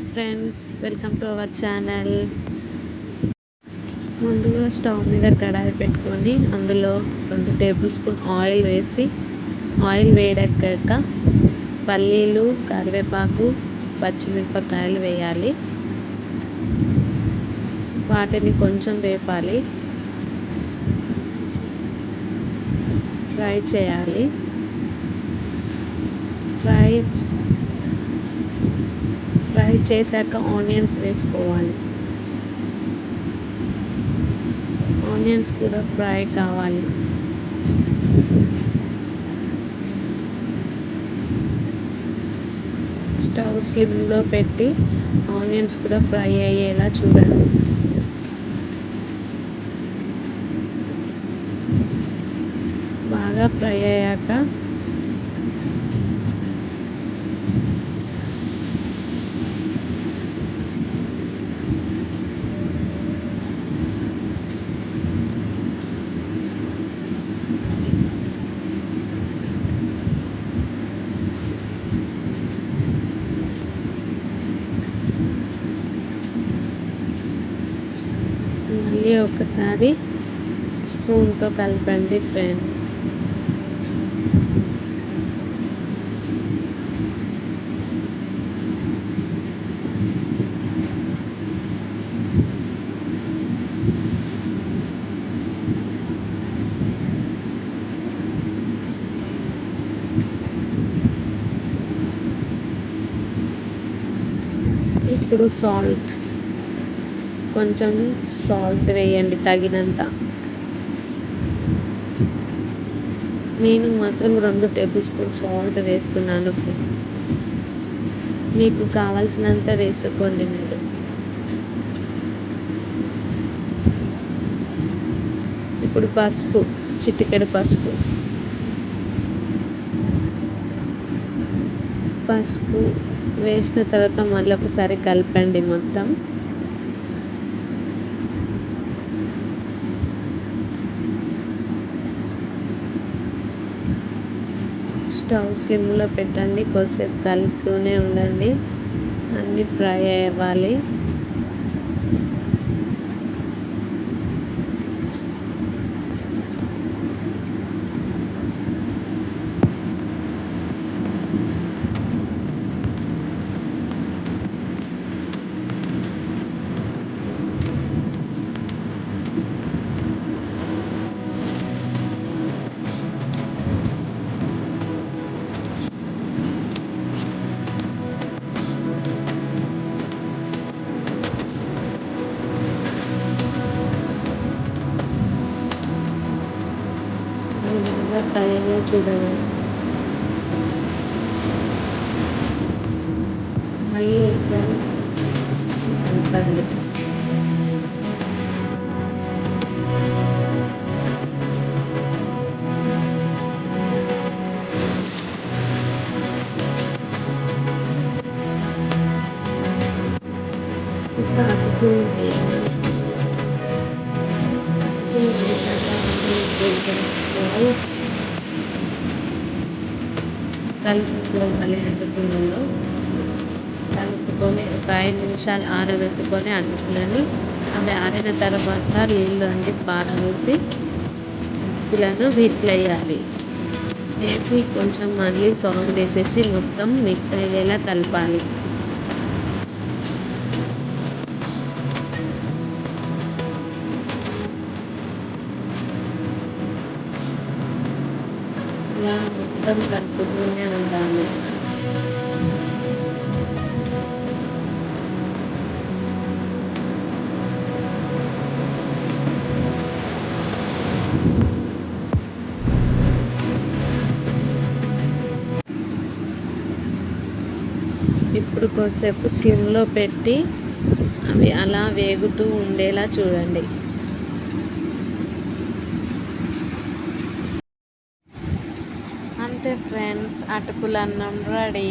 Hi friends welcome to our channel. ముందుగా stove మీద కడాయి పెట్టుకొని అందులో రెండు టేబుల్ స్పూన్ ఆయిల్ వేసి ఆయిల్ వేడెక్కాక పల్లీలు కరివేపాకు పచ్చిమిరపకాయలు వేయాలి. వాటిని కొంచెం వేపాలి. ఫ్రై చేయాలి. ఫ్రై ఫ్రై చేశాక ఆనియన్స్ వేసుకోవాలి. ఆనియన్స్ కూడా ఫ్రై కావాలి. స్టవ్ స్లిమ్లో పెట్టి ఆనియన్స్ కూడా ఫ్రై అయ్యేలా చూడండి. బాగా ఫ్రై అయ్యాక మళ్ళీ ఒకసారి స్పూన్తో కలపండి ఫ్రెండ్ ఇప్పుడు సాల్ట్ కొంచెం సాల్ట్ వేయండి తగినంత. నేను మాత్రం రెండు టేబుల్ స్పూన్ సాల్ట్ వేస్తున్నాను మీకు కావాల్సినంత వేసుకోండి మీరు. ఇప్పుడు పసుపు చిటికెడు పసుపు. పసుపు వేసిన తర్వాత మళ్ళీ ఒకసారి కలపండి మొత్తం. స్టవ్ సిమ్లో పెట్టండి కొద్దిసేపు కలుపుతూనే ఉండండి. అన్నీ ఫ్రై అవ్వాలి బాగా ఫ్రై అయ్యే చూడండి మళ్ళీ కలపండి సాకు వేయాలి కలుపుకోవాలి అంటుకుండలో కలుపుకొని ఒక ఐదు నిమిషాలు ఆరబెట్టుకొని అటుకులను అవి ఆరిన తర్వాత నీళ్ళు అన్ని పారవేసి అటుకులను వీటిలో వేయాలి. వేసి కొంచెం మళ్ళీ సాల్ట్ వేసేసి మొత్తం మిక్స్ అయ్యేలా కలపాలి మొత్తం కలుపుతూనే ఉండాలి ఇప్పుడు కొద్దిసేపు స్లిమ్లో పెట్టి అవి అలా వేగుతూ ఉండేలా చూడండి. అంతే ఫ్రెండ్స్ అటుకులు అన్నం రెడీ.